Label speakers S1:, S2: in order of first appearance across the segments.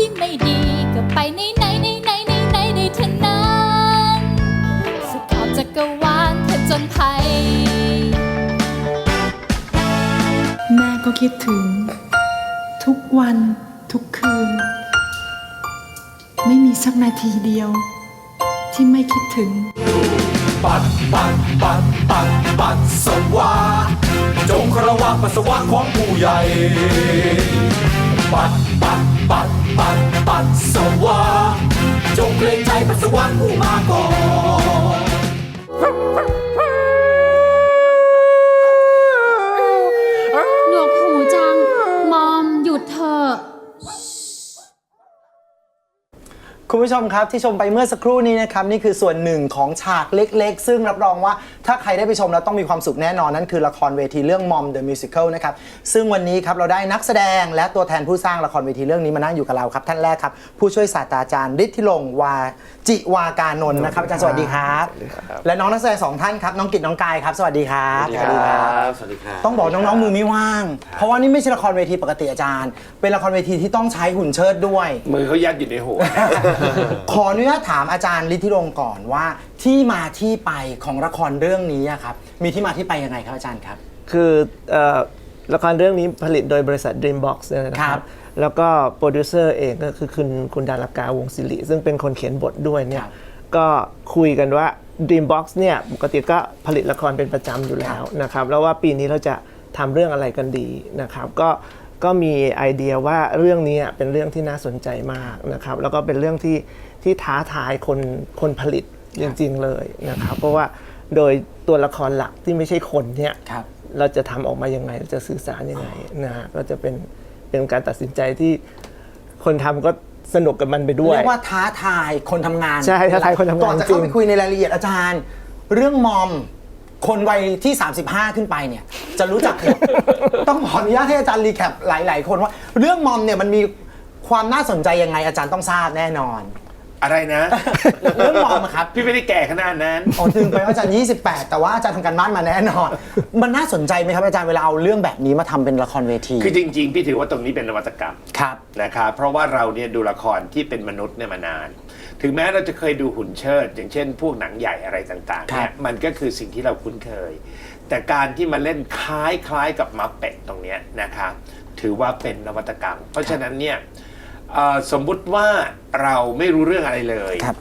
S1: ที่ไม่ดีก็ไปในไหนในไหนในไหนในเท่านั้นสุดขอบจักรวาลเธอจนภัย
S2: แม่ก็คิดถึง ทุกวันทุกคืน ไม่มีสักนาทีเดียว ที่ไม่คิดถึง
S3: ปัดปัดปัดปัดปัดสวะจงรารวะปัสสาวะของผู้ใหญ่ ปัดปัดปัด ปัดปัดสวะจงเกรงใจปัสสาวะผู้มาก่อน
S1: หน
S4: ผู้ชมครับที่ชมไปเมื่อสักครู่นี้นะครับนี่คือส่วนหนึ่งของฉากเล็กๆ ซึ่งรับรองว่าถ้าใครได้ไปชมแล้วต้องมีความสุขแน่นอนนั่นคือละครเวทีเรื่อง Mom the Musical นะครับซึ่งวันนี้ครับเราได้นักแสดงและตัวแทนผู้สร้างละครเวทีเรื่องนี้มานั่งอยู่กับเราครับท่านแรกครับผู้ช่วยศาสตราจารย์ฤทธิลงค์วาจิวากานนท์นะครับอาจารย์สวัสดีครับและน้องนักแสดงสองท่านครับน้องกิตน้องกายครับสวัสดีครับ
S5: สวัสดีครับสวัสดีครับ
S4: ต้องบอกน้องๆมือไม่ว่าง เพราะว่านี่ไม่ใช่ละครเวทีปกติอาจารย์ เป็นละครเวทีที่ต้องใช้หุ่นเชิดด้วย
S5: มือเขายัดอยู่ในหัว
S4: ขออนุญาตถามอาจารย์ฤทธิรงค์ก่อนว่า ที่มาที่ไปของละครเรื่องนี้อะครับ มีที่มาที่ไปยังไงครับอาจารย์ครับ
S6: คือเอ่อละครเรื่องนี้ผลิตโดยบริษัท Dreambox เนี่ยนะค
S4: ครั
S6: รับ บ แล้วก็โปรดิวเซอร์เองก็คือคุณคุณดารากาวงศิริซึ่งเป็นคนเขียนบทด้วยเนี่
S4: ค
S6: ย
S4: รับ
S6: ก็คุยกันว่า Dreambox เนี่ยปกติก็ผลิตละครเป็นประจำอยู่แล้วนะครับ แล้วว่าปีนี้เราจะทำเรื่องอะไรกันดีนะครับ ก็ ก็มีไอเดียว่าเรื่องนี้เป็นเรื่องที่น่าสนใจมากนะครับ แล้วก็เป็นเรื่องที่ที่ท้าทายคนคนผลิตจริงๆเลยนะครับ เพราะว่าโดยตัวละครหลักที่ไม่ใช่คนเนี่ย
S4: ครับ
S6: เราจะทำออกมายังไงเราจะสื่อสารยังไงนะฮะก็จะเป็นเป็นการตัดสินใจที่คนทำก็สนุกกับมันไปด้วย
S4: เรียกว่าท้าทายคนทำงาน
S6: ใช่ท้าทายคนทำงาน
S4: ก่อนจะ
S6: จริ
S4: เข้างไปคุยในรายละเอียดอาจารย์ เรื่องมอม คนวัยที่ 35 ขึ้นไปเนี่ย จะรู้จักหมด ต้องขออนุญาตให้อาจารย์รีแคปหลาย ๆ คนว่า เรื่องมอมเนี่ยมันมีความน่าสนใจยังไงอาจารย์ต้องทราบแน่นอน
S5: อะไรนะ
S4: เรื่องมอมอะครับ
S5: พี่ไม่ได้แก่ขนาดนั้น
S4: อ๋อถึงไปว่าอาจารย์ 28 แต่ว่าอาจารย์ทำการบ้านมาแน่นอน มันน่าสนใจไหมครับอาจารย์เวลาเอาเรื่องแบบนี้มาทำเป็นละครเวที
S5: คือจริง ๆ พี่ถือว่าตรงนี้เป็นนวัตกรรม
S4: ครับ
S5: นะครับ เพราะว่าเราเนี่ยดูละครที่เป็นมนุษย์เนี่ยมานาน ถึงแม้เราจะเคยดูหุ่นเชิด อย่างเช่น พวกหนังใหญ่อะไรต่างๆ
S4: ครั
S5: เนี่
S4: บ
S5: ยมันก็คือสิ่งที่เราคุ้นเคย แต่การที่มาเล่นคล้ายคล้ายๆกับมาเป็ดตรงเนี้ยนะครับถือว่าเป็นนวัตกรรม เพราะฉะนั้นเนี่ยเอ่อสมมุติว่าเราไม่รู้เรื่องอะไรเลย
S4: ครับ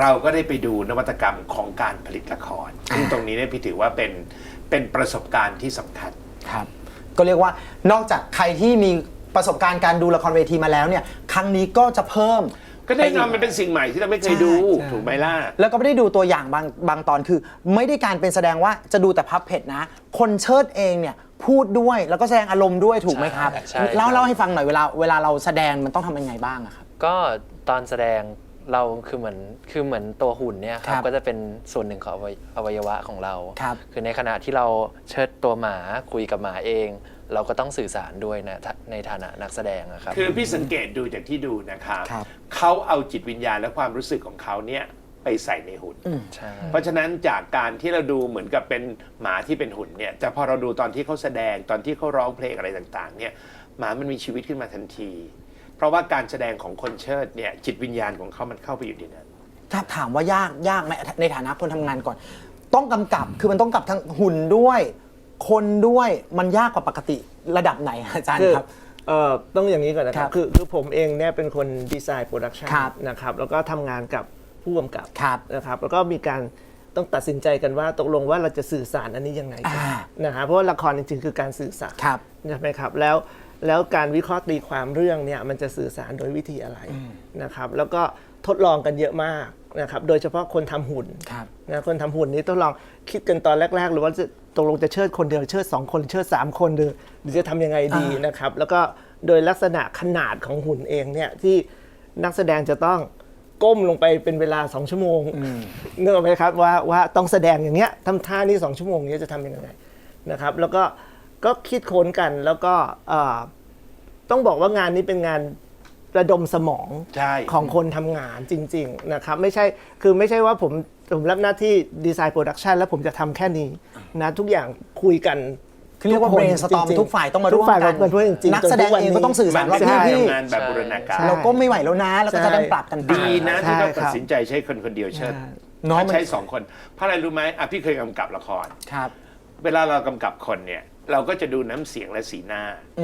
S5: เราก็ได้ไปดูนวัตกรรมของการผลิตละครซึ่งตรงนี้เนี่ยพี่ถือว่าเป็นเป็นประสบการณ์ที่สำคัญ
S4: ครับ ก็เรียกว่านอกจากใครที่มีประสบการณ์การดูละครเวทีมาแล้วเนี่ย ครั้งนี้ก็จะเพิ่ม
S5: ก็แน่นอน
S4: ไปอีก
S5: มันเป็นสิ่งใหม่ที่เราไม่เคยดู
S4: ใช่
S5: ถูกไหมล่ะ
S4: แล้วก็ไม่ได้ดูตัวอย่างบางบางตอนคือ ไม่ได้การเป็นแสดงว่าจะดูแต่พับเผ็ดนะ คนเชิดเองเนี่ยพูดด้วยแล้วก็แสดงอารมณ์ด้วยถูกไหมครับ
S7: ใช่ครับ
S4: เล่าเล่าให้ฟังหน่อยเวลาเวลาเราแสดงมันต้องทำยังไงบ้างอะครับ
S7: ก็ตอนแสดงเราคือเหมือนคือเหมือนตัวหุ่นเนี่ยค
S4: ครั
S7: รับบก็จะเป็นส่วนหนึ่งของอวัยอวัยวะของเรา
S4: ครับ
S7: คือในขณะที่เราเชิดตัวหมาคุยกับหมาเอง เราก็ต้องสื่อสารด้วยนะถ้าในฐานะนักแสดงอะครับ
S5: คือพี่สังเกตดูจากที่ดูนะครับ
S4: ครับ
S5: เขาเอาจิตวิญญาณและความรู้สึกของเขาเนี่ยไปใส่ในหุ่น
S7: ใช่
S5: เพราะฉะนั้นจากการที่เราดูเหมือนกับเป็นหมาที่เป็นหุ่นเนี่ยแต่พอเราดูตอนที่เขาแสดงตอนที่เขาร้องเพลงอะไรต่างๆเนี่ยหมามันมีชีวิตขึ้นมาทันที เพราะว่าการแสดงของคนเชิดเนี่ยจิตวิญญาณของเขามันเข้าไปอยู่ในนั้น
S4: ถ้าถามว่ายากยากไหมในฐานะคนทำงานก่อน ต้องกำกับคือมันต้องกำกับทั้งหุ่นด้วย คนด้วยมันยากกว่าปกติระดับไหนอาจารย์
S6: คือ
S4: ครับ
S6: เอ่อต้องอย่างนี้ก่อนนะค
S4: ครั
S6: รับบคือคือผมเองเนี่ยเป็นคนดีไซน์โปรดักชัน
S4: ครับ
S6: นะครับแล้วก็ทำงานกับผู้กำกับ
S4: ครับ
S6: นะครับแล้วก็มีการต้องตัดสินใจกันว่าตกลงว่าเราจะสื่อสารอันนี้ยังไงกัน
S4: อ่า
S6: นะครับเพราะว่าละครจริงๆคือการสื่อสาร
S4: ครับ
S6: ใช่ไหมครับแล้วแล้วการวิเคราะห์ตีความเรื่องเนี่ยมันจะสื่อสารโดยวิธีอะไรนะครับแล้วก็ทดลองกันเยอะมาก นะครับโดยเฉพาะคนทำหุ่น
S4: ครับ
S6: นะคนทำหุ่นนี้ต้องลองคิดกันตอนแรกๆหรือว่าจะตกลงจะเชิดคนเดียวเชิดสองคนเชิดสามคนหรือหรือจะทำยังไงดีนะครับ แล้วก็โดยลักษณะขนาดของหุ่นเองเนี่ยที่นักแสดงจะต้องก้มลงไปเป็นเวลาสองชั่วโมงนึกออกไหมครับว่าว่าต้องแสดงอย่างเงี้ยทำท่านี้สองชั่วโมงเนี้ยจะทำยังไงนะครับ แล้วก็ก็คิดค้นกันแล้วก็เอ่อต้องบอกว่างานนี้เป็นงาน ระดมสมอง
S5: ใช่
S6: ของคนทำงานจริง ๆ นะครับ ไม่ใช่คือไม่ใช่ว่าผมผมรับหน้าที่ดีไซน์โปรดักชันแล้วผมจะทำแค่นี้นะทุกอย่างคุยกัน
S4: คือเรียกว่า
S6: ทุกคน
S4: brainstorm
S6: จริงๆ
S4: ทุกฝ่ายต้องมา
S6: ทุ
S4: ร่วม
S6: ฝ่าย
S4: กัน
S6: มาร่วมจริงๆ
S4: นักแสดง
S6: จนทุวั
S4: เองก็ต้องสื่อสาร
S5: มัน
S4: ว่า
S5: ไม่
S4: พี่
S5: ใช่
S4: พี่
S5: ทำงานแบบบูรณาการ
S6: ใช่
S4: เราก็ไม่ไหวแล้วนะ แล้วก็จะได้ปรับกันไป
S5: ดีนะที่เขา
S6: ใช่ครับ
S5: ตัดสินใจใช้คนคนเดียวเชิด
S4: เนาะ
S5: ถ้า
S4: มัน
S5: ใช้สองคน เพราะอะไรรู้ไหมอะพี่เคยกำกับละคร
S4: ครับ
S5: เวลาเรากำกับคนเนี่ย เราก็จะดูน้ำเสียงและสีหน้า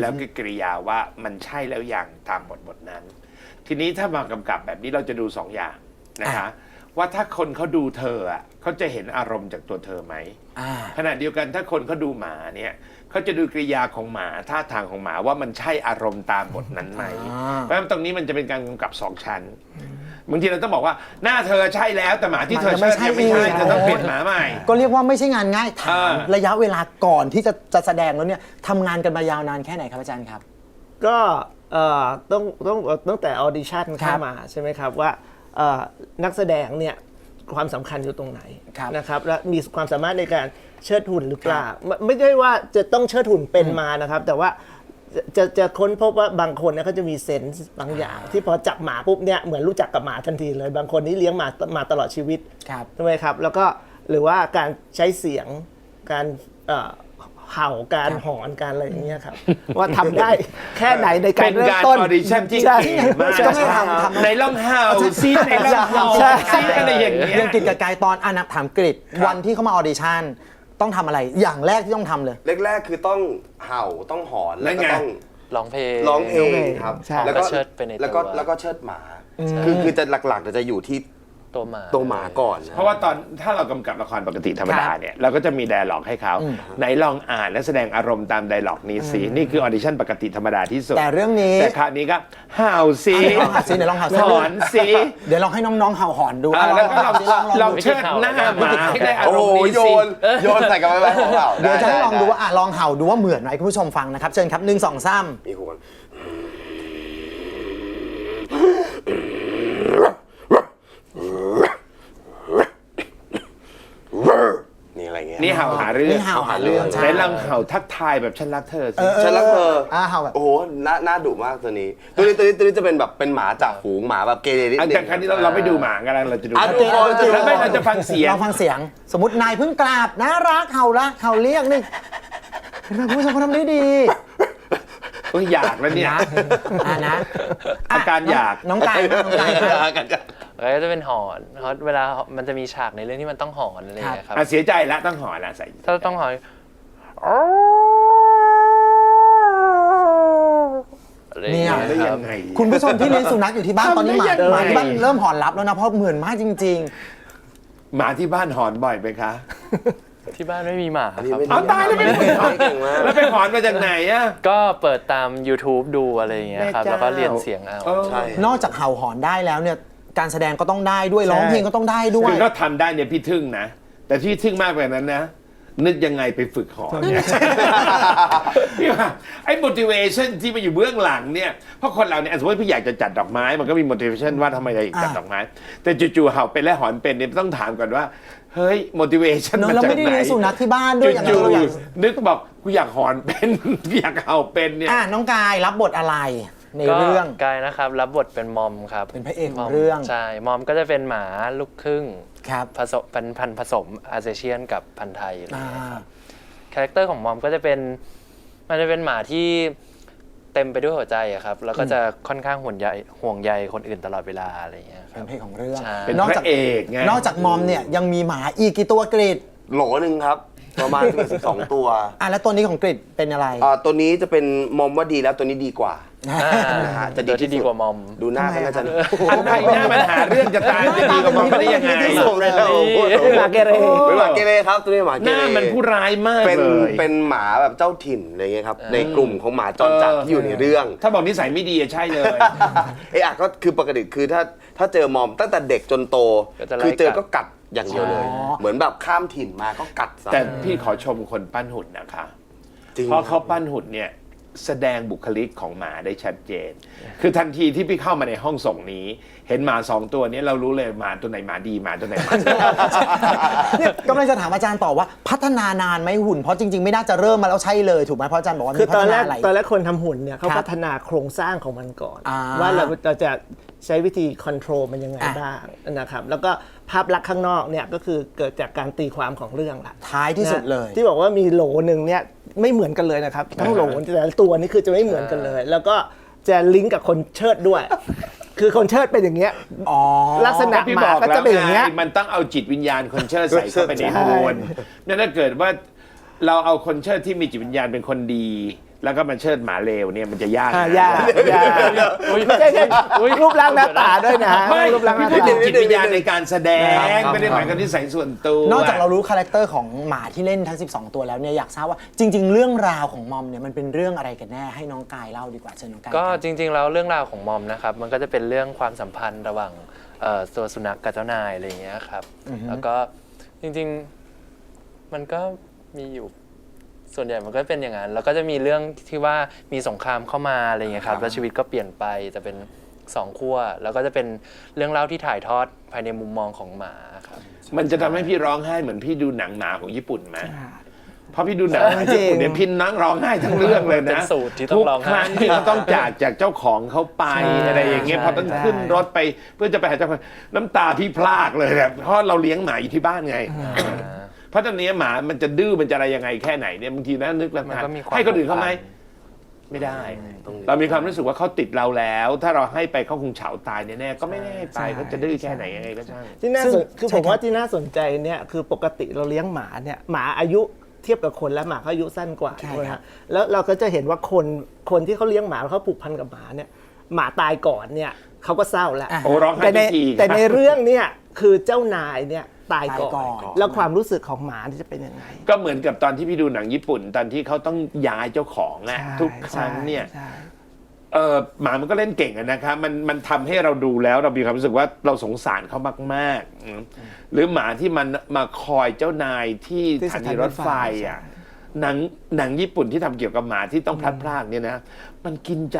S5: แล้วก็กริยาว่ามันใช่แล้วอย่างตามบทบทนั้น ทีนี้ถ้ามากำกับแบบนี้เราจะดูสองอย่างนะคะว่าถ้าคนเขาดูเธออะเขาจะเห็นอารมณ์จากตัวเธอไหม
S4: อ่า
S5: ขณะเดียวกันถ้าคนเขาดูหมาเนี่ยเขาจะดูกริยาของหมาท่าทางของหมาว่ามันใช่อารมณ์ตามบทนั้นไหม
S4: อ่า
S5: เพราะฉะนั้นตรงนี้มันจะเป็นการกำกับสองชั้น บางทีเราต้องบอกว่าหน้าเธอใช่แล้วแต่หมาที่เธอ
S4: มัน
S5: เชิ
S4: จะ
S5: ด
S4: ไม่
S5: เนี่ยไม่
S4: ใช่
S5: ใช่เธอต้องเปลี่ยนหมาใหม่
S4: ก็เรียกว่าไม่ใช่งานง่ายถาม
S5: อ่า
S4: ระยะเวลาก่อนที่จะจะแสดงแล้วเนี่ยทำงานกันมายาวนานแค่ไหนครับอาจารย์ครับ
S6: ก็เอ่อต้องต้องตั้งแต่ออดิชั่น
S4: ครั
S6: เข้า
S4: บ
S6: มาใช่ไหมครับว่าเอ่อนักแสดงเนี่ยความสำคัญอยู่ตรงไหน
S4: ครับ
S6: นะครับและมีความสามารถในการเชิดหุ่นหรือเปล่าไม่ไม่ได้ว่าจะต้องเชิดหุ่นเป็นมานะครับ แต่ว่า จะจะจะค้นพบว่าบางคนเนี่ยเขาจะมีเซนส์บางอย่าง ที่พอจับหมาปุ๊บเนี่ยเหมือนรู้จักกับหมาทันทีเลย บางคนนี่เลี้ยงหมามาตลอดชีวิต
S4: ครับ
S6: ใช่ไหมครับ แล้วก็หรือว่าการใช้เสียงการเอ่อเห่าการหอนการอะไรอย่างเงี้ยครับ ว่าทำได้แค่ไหนในกา
S5: เป็
S6: ร
S5: น
S6: เริ่ม
S5: การ
S6: ต้น
S5: ออดิชั่นที่
S6: ใช่
S5: เก่งมาก
S4: ก็ไม่ทำทำ
S5: ในล่องเห่าซีในล่องเห่า
S6: ใช่
S5: ซีอะไรอย่างเงี้ย
S4: ยังกิจกับกายตอนอานับถามกริดวันที่เขามาออดิชั่น ต้องทำอะไรอย่างแรกที่ต้องทำเลย
S8: แรกๆคือต้องเห่าต้องหอนแล้ว
S5: นั่น
S8: ก็
S5: ไง
S8: ต้อง
S7: ร้องเพลง
S8: ร้องเพลงครับ
S6: ใช่
S8: แล้วก็
S7: แล้วก็เชิดไปในตัว
S8: แล้วก็แล้วก็เชิดหมา คือคือจะหลักๆจะอยู่ที่
S7: ตัวหมา
S8: ตัวหมาก่อนน
S5: เพราะว่าตอนถ้าเรากำกับละครปกติธรรมดาเนี่ยเราก็จะมีไดอะล็อกให้เขาไหนลองอ่านและแสดงอารมณ์ตามไดอะล็อกนี้สินี่คือออดิชั่นปกติธรรมดาที่สุด
S4: แต่เรื่องนี้
S5: แต่คราวนี้ก็ห่าวสิ
S4: อะไหนลองเห่าสิไหนลองเห่าสิ
S5: หอนสิ
S4: เดี๋ยวลองให้น้องๆเห่าหอนดู
S5: อะแล้วก็ลอง
S4: ลองล
S5: ล
S4: อ
S5: องงเชิดหน้าหมาให้ได้อา
S8: โอ้
S5: รม
S8: โห
S5: ณ์นี้
S8: โย
S5: สิ
S8: น โยนใส่กับไม้ของเรา
S4: เดี๋ยวจะให้ลองดูว่า
S8: ไอะ
S4: ลองเห่าดูว่าเหมือนไหมคุณผู้ชมฟังนะครับ เชิญครับหนึ่งสองสาม
S8: มีหัวนี่อะไรเงี้ย
S5: นี่เห่าหาเรื่อง
S4: นี่เห่าหาเรื่อง
S5: ไหน
S4: ใช่
S5: ลองเห่าทักทายแบบฉันรักเธอสิ
S8: ฉันรักเธอ
S4: อะเห่าแบบ
S8: โอ้โหน่าน่าดุมากตัวนี้ ตัวนี้ตัวนี้ตัวนี้จะเป็นแบบเป็นหมาจากฝูงหมาแบบเกเรนิด
S5: อัน
S8: นึ
S5: จาก
S8: ง
S5: ครั้งนี้เราเราไม่ดูหมากันแล้วเราจะดู
S8: อะ ดูก่อนดูก่อน
S5: แล้วไม่เราจะฟังเสียง
S4: ลองฟังเสียง สมมตินายเพิ่งกราบนะรักเห่าละเห่าเรียกนี่เห็นไหมคุณผู้ชมเขาทำได้ดี
S5: เอ้ยอยากแล้วเนี่ย
S4: นะอะนะ
S5: อาการอยาก
S4: น้องกายนะน้องกายนะ
S7: แล้วก็จะเป็นหอนเพราะเวลามันจะมีฉากในเรื่องที่มันต้องหอนอะไรอย่างเงี้ยครับ
S5: อะเสียใจแล้วต้องหอนละใส่
S7: ถ้าต้องหอนอะไรอย่าง
S4: เนี่
S7: เงี้
S4: ย
S7: ย
S5: ได้
S7: ค
S5: ยั
S7: รับ
S5: งไง
S4: คุณผู้ชมที่เลี้ยงสุนัขอยู่ที่บ้านตอนนี้หมา
S5: ทำได้ยังไง
S4: หมาที่บ้านเริ่มหอนรับแล้วนะเพราะเหมือนมากจริง
S5: หมาที่บ้านหอนบ่อยไหมคะ
S7: ที่บ้านไม่มีหมา
S8: อัน
S7: ค
S8: นี้
S7: รับ
S8: ไม่
S5: เอาตายแล้วไม่ได้
S8: เก่งมาก
S5: แล้วไปหอนมาจากไหนอะ
S7: ก็เปิดตาม YouTube ดูอะไรอย่างเงี้ยครับ
S5: แม่เจ้า
S7: แล้วก็เรียนเสียงเอา
S5: เออ
S8: ใช่
S4: ๆนอกจากเห่าหอนได้แล้วเนี่ยการแสดงก็ต้องได้ด้วยร้องเพลงก็ต้องได้ด้ว
S5: คื
S4: ย
S5: อก็ทำได้เนี่ยพี่ทึ่งนะ แต่ที่ทึ่งมากกว่านั้นนะ นึกยังไงไปฝึกหอนเนี่ยพี่ว่าไอ้ motivation ที่มาอยู่เบื้องหลังเนี่ยเพราะคนเราเนี่ยสมมติพี่อยากจะจัดดอกไม้ มันก็มี motivation ว่าทำไมเราอยากจัด
S4: อ่า
S5: ดอกไม้ แต่จู่ๆเห่าเป็นและหอนเป็นเนี่ยต้องถามก่อนว่า เฮ้ย motivation
S4: เนอะ
S5: มา
S4: เรา
S5: จาก
S4: ไม่ได้
S5: ไหน
S4: เลี้ยงสุนัขที่บ้านด้วยอย่างนั้น
S5: จู่
S4: เราอยาก
S5: ๆนึกบอกกูอยากหอนเป็น อยากเห่าเป็นเนี่ย
S4: อะน้องกายรับบทอะไร ใน
S7: ก็
S4: เรื่อง
S7: กายนะครับรับบทเป็นมอมครับ
S4: เป็นพระเอกของ
S7: มม
S4: เรื่อง
S7: ใช่มอมก็จะเป็นหมาลูกครึ่ง
S4: ครับ
S7: ผสมเป็นพันธุ์ผสมอาเซเชียนกับพันธุ์ไทยอะไรอย่าง
S4: อ่า
S7: เงี้ยครับคาแรคเตอร์ของมอมก็จะเป็นมันจะเป็นหมาที่เต็มไปด้วยหัวใจอะครับ แล้วก็จะค่อนข้างห่วงใยห่วงใยคนอื่นตลอดเวลาอะไรอย่างเงี้ยค
S4: เป็
S7: รั
S4: น
S7: บ
S4: พระเอกของเรื่อง
S7: ใช่
S5: เป็น
S4: นอก
S5: พ
S4: จาก
S5: ระเอกไง
S4: นอกจากมอมเนี่ยยังมีหมาอีกกี่ตัวกริด
S8: โหลหนึ่งครับ ประมาณสิบสองตัว
S4: อะแล้วตัวนี้ของกริดเป็นอะไร
S8: อ่าตัวนี้จะเป็นมอมว่าดีแล้วตัวนี้ดีกว่า
S7: อ่า
S8: นะฮะจะ
S7: ตัวที่ดีกว่ามอม
S8: ดูหน้าก็น่าจะ
S5: อันไหนหน้ามันหาเรื่องจะตายจะดีกับมันได้ยังไง
S8: ที่สุดเลย
S6: เป็นหมาเกเร
S8: เป็นหมาเกเรครับตัวนี้หมาเก
S5: ห
S8: เร
S5: น้ามันผู้ร้ายมาก
S8: เป็น
S5: เลย
S8: เป็นหมาแบบเจ้าถิ่นอะไรเงี้ยครับในกลุ่มของหมาจรจัดที่อยู่ในเรื่อง
S5: ถ้าบอกนิสัยไม่ดีอะใช่เลย
S8: เอะอะก็คือปกติคือถ้าถ้าเจอมอมตั้งแต่เด็กจนโต
S7: ก็จะไล่
S8: คือเจอ
S7: กัด
S8: ก็กัด อย่างเดียวเลย
S4: อ๋อ
S8: เหมือนแบบข้ามถิ่นมาก็กัดซะ
S5: แต่พี่ขอชมคนปั้นหุ่นนะคะ
S8: จริง
S5: เพราะเขาปั้นหุ่นเนี่ยแสดงบุคลิกของหมาได้ชัดเจน คือทันทีที่พี่เข้ามาในห้องส่งนี้ เห็นหมาสองตัวเนี้เรารู้เลยหมาตัวไหนหมาดีหมาตัวไหนหมาไม่ดี
S4: เนี่ยกำลังจะถามอาจารย์ต่อว่าพัฒนานานไหมหุ่น เพราะจริงๆ ไม่น่าจะเริ่มมาแล้วใช่เลยถูกไหมเพราะอาจารย์บอกว่า
S6: คื
S4: มี
S6: อ
S4: พั
S6: ตอ
S4: ฒ
S6: นแร
S4: นากอะไร
S6: ตอนแรกคนทำหุ่นเนี่ยเขา
S4: ครับ
S6: พัฒนาโครงสร้างของมันก่อน
S4: อ่า
S6: ว่าเราเราจะ ใช้วิธีคอนโทรลมันยังไง
S4: อะ
S6: บ้างนะครับ แล้วก็ภาพลักษณ์ข้างนอกเนี่ยก็คือเกิดจากการตีความของเรื่องละ
S4: ท้ายที่สุดเลย
S6: นะที่บอกว่ามีโหลหนึ่งเนี่ยไม่เหมือนกันเลยนะครับ ทั้งโหลแต่ละตัวนี่คือจะไม่เหมือนกันเลย แล้วก็จะลิงก์กับคนเชิดด้วย คือคนเชิดเป็นอย่างเงี้ย
S4: อ๋อ
S6: ลักษณะ
S5: พี่
S6: หมา
S5: บอก
S6: ก็
S5: แล้
S6: จะ
S5: ว
S6: เป็นอย่าง
S5: ไง
S6: เงี้ย
S5: มันต้องเอาจิตวิญญาณคนเชิดใส่เข้าไปใน
S6: ใช่
S5: มวลนั่นถ้าเกิดว่าเราเอาคนเชิดที่มีจิตวิญญาณเป็นคนดี แล้วก็มาเชิดหมาเลวเนี่ยมันจะยาก
S6: อ่า
S5: นะ
S6: ยากยากไม่ใช่แค่รูปร่างหน้าตาด้วยนะ
S5: ไม่
S6: รูปร่างห
S5: พี่
S6: น้า
S5: พูด
S6: ตา
S5: ถึงจิตวิญญาณในการแสดง
S8: ครับ
S5: ไม่ได้หมายความที่ใส่ส่วนตัวน
S4: อกจากเรารู้คาแรคเตอร์ของหมาที่เล่นทั้ง 12 ตัวแล้วเนี่ยอยากทราบว่าจริง ๆ เรื่องราวของมอมเนี่ยมันเป็นเรื่องอะไรกันแน่ให้น้องกายเล่าดีกว่าเชิญน้องกาย
S7: ก็
S4: ครับ
S7: จริงๆแล้วเรื่องราวของมอมนะครับมันก็จะเป็นเรื่องความสัมพันธ์ระหว่างเอ่อตัวสุนัขกับเจ้านายอะไรอย่างเงี้ยครับแล้วก็จริงๆมันก็มีอยู่ ส่วนใหญ่มันก็เป็นอย่างนั้น แล้วก็จะมีเรื่องที่ว่ามีสงครามเข้ามาอะไรอย่างเงี้ยครับ แล้วชีวิตก็เปลี่ยนไปจะเป็นสองขั้ว แล้วก็จะเป็นเรื่องเล่าที่ถ่ายทอดภายในมุมมองของหมาครับ
S5: มันจะทำให้พี่ร้องไห้เหมือนพี่ดูหนังหมาของญี่ปุ่นไหมเพราะพี่ดูหนังหมาญี่ปุ่นเนี่ยพี่นั่งร้องไห้ทั้งเรื่องเลย
S7: เป็
S5: นะ
S7: นสูตรที่ต้องร้องไห้
S5: ทุกครั้งที่เขาต้องจากจากเจ้าของเขาไป
S6: ใช่
S5: อะไรอย่างเงี้ย
S6: ใช่
S5: พอต้องขึ้นรถไปเพื่อจะไปหาเจ้าของน้ำตาพี่พลากเลยแบบเพราะเราเลี้ยงหมาอยู่ที่บ้านไง เพราะตอนนี้หมามันจะดื้อมันจะอะไรยังไงแค่ไหนเนี่ยบางทีน่านึกแล้ว
S7: มันก็มีความ
S5: ให้คนอื่นเขาไหม
S7: ผูกพัน
S5: ไม่ได้
S8: ต้อง
S5: เรามีความรู้สึกว่าเขาติดเราแล้ว ถ้าเราให้ไปเขาคงเฉาตายแน่ๆก็ไม่ได้ให้ไป
S6: ใช่
S5: เขาจะดื้อแค่ไหนยังไงก็ช่าง
S6: ที่น่า
S4: ซึ่
S6: ส
S4: ง
S6: นคือ
S4: ใช่
S6: ผม
S4: ครับ
S6: ว่าที่น่าสนใจเนี่ยคือปกติเราเลี้ยงหมาเนี่ยหมาอายุเทียบกับคนแล้วหมาเขาอายุสั้นกว่า
S4: ใช่
S6: ใช่ไหม
S4: ครั
S6: ฮะ
S4: บ
S6: แล้วเราก็จะเห็นว่าคนคนที่เขาเลี้ยงหมาแล้วเขาผูกพันกับหมาเนี่ยหมาตายก่อนเนี่ยเขาก็เศร้าแล้ว
S5: โอ้ร้องไห้
S6: แต่ใน
S5: ทุกที
S6: แต่ในเรื่องเนี่ยคือเจ้านายเนี่ย ตายก่อน
S4: ตายก่อน
S6: แล้วความรู้สึกของหมานี่จะเป็นยังไง
S5: ก็เหมือนกับตอนที่พี่ดูหนังญี่ปุ่น ตอนที่เขาต้องย้ายเจ้าของอะ
S6: ใช่
S5: ทุกครั้งเนี่ย
S6: ใช่
S5: เออหมามันก็เล่นเก่งอะนะครับมันมันทำให้เราดูแล้วเรามีความรู้สึกว่าเราสงสารเขามากๆอืมหรือหมาที่มันมาคอยเจ้านายที่
S6: ที่
S5: ส
S6: ส
S5: ถา
S6: ถานี
S5: นีรถไฟ
S6: รถไฟ
S5: อะหนังหนังญี่ปุ่นที่ทำเกี่ยวกับหมาที่ต้องพลัดพรากเนี่ยนะ มันกินใจ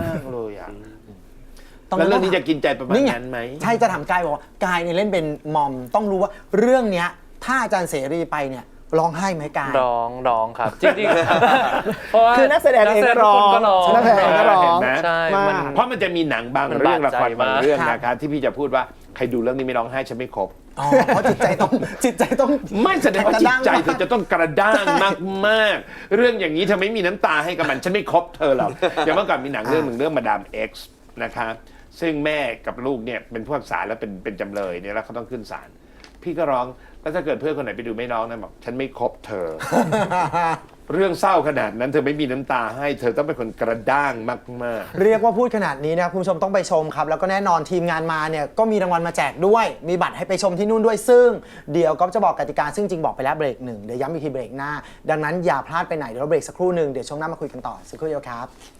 S5: มากๆเลยอะ
S4: ต
S5: แล้วเรื่องนี้จะกินใจประมาณ
S4: ไง
S5: นั้นไหม
S4: ใช่จะถามกายบอกว่ากายเนี่ยเล่นเป็นมอมต้องรู้ว่าเรื่องเนี้ยถ้าอาจารย์เสรีไปเนี่ยร้องไห้ไหมกาย
S7: ร้องร้องครับ จริงๆเพราะว่า
S6: คือนักแสดงเองก็ร้อง
S7: นักแสดงทุกคนก็ร้อง
S6: นักแสดงก็ร้อง
S5: เห็นไหม
S7: ใช่
S6: มาก
S7: มัน
S5: เพราะมันจะมีหนังบาง
S7: มัน
S5: เรื่อง
S7: บา
S5: ละ
S7: ด
S5: ค
S7: ใจ
S5: รบาง
S7: มาก
S5: เรื่อง
S4: ครับ
S5: นะคะที่พี่จะพูดว่าใครดูเรื่องนี้ไม่ร้องไห้ฉันไม่ครบ
S4: อ๋อเพราะจิตใจต้องจิตใจต้อง
S5: ไม่แสดงว่าจิตใจ
S4: กระด้าง
S5: เธอจะต้องกระด้างมากมากๆเรื่องอย่างนี้เธอไม่มีน้ำตาให้กับมันฉันไม่ครบเธอหรอกอย่างเมื่อก่อนมีหนังเรื่องหนึ่งเรื่องมาดามเอ็กซ์นะคะ ซึ่งแม่กับลูกเนี่ยเป็นผู้พิพากษาแล้วเป็นเป็นจำเลยเนี่ยแล้วเขาต้องขึ้นศาลพี่ก็ร้องแล้วถ้าเกิดเพื่อนคนไหนไปดูไม่ร้องนะบอกฉันไม่ครบเธอ เรื่องเศร้าขนาดนั้นเธอไม่มีน้ำตาให้เธอต้องเป็นคนกระด้างมากๆ
S4: เรียกว่าพูดขนาดนี้นะครับคุณผู้ชมต้องไปชมครับ แล้วก็แน่นอนทีมงานมาเนี่ยก็มีรางวัลมาแจกด้วย มีบัตรให้ไปชมที่นู่นด้วยซึ่ง เดี๋ยวก็จะบอกกติกาซึ่งจริงบอกไปแล้วเบรกหนึ่งเดี๋ยวย้ำอีกทีเบรกหน้า ดังนั้นอย่าพลาดไปไหนเดี๋ยวเราเบรกสักครู่หนึ่งเดี๋ยวช่วงหน้ามาคุยกันต่อสักครู่เดียวครับ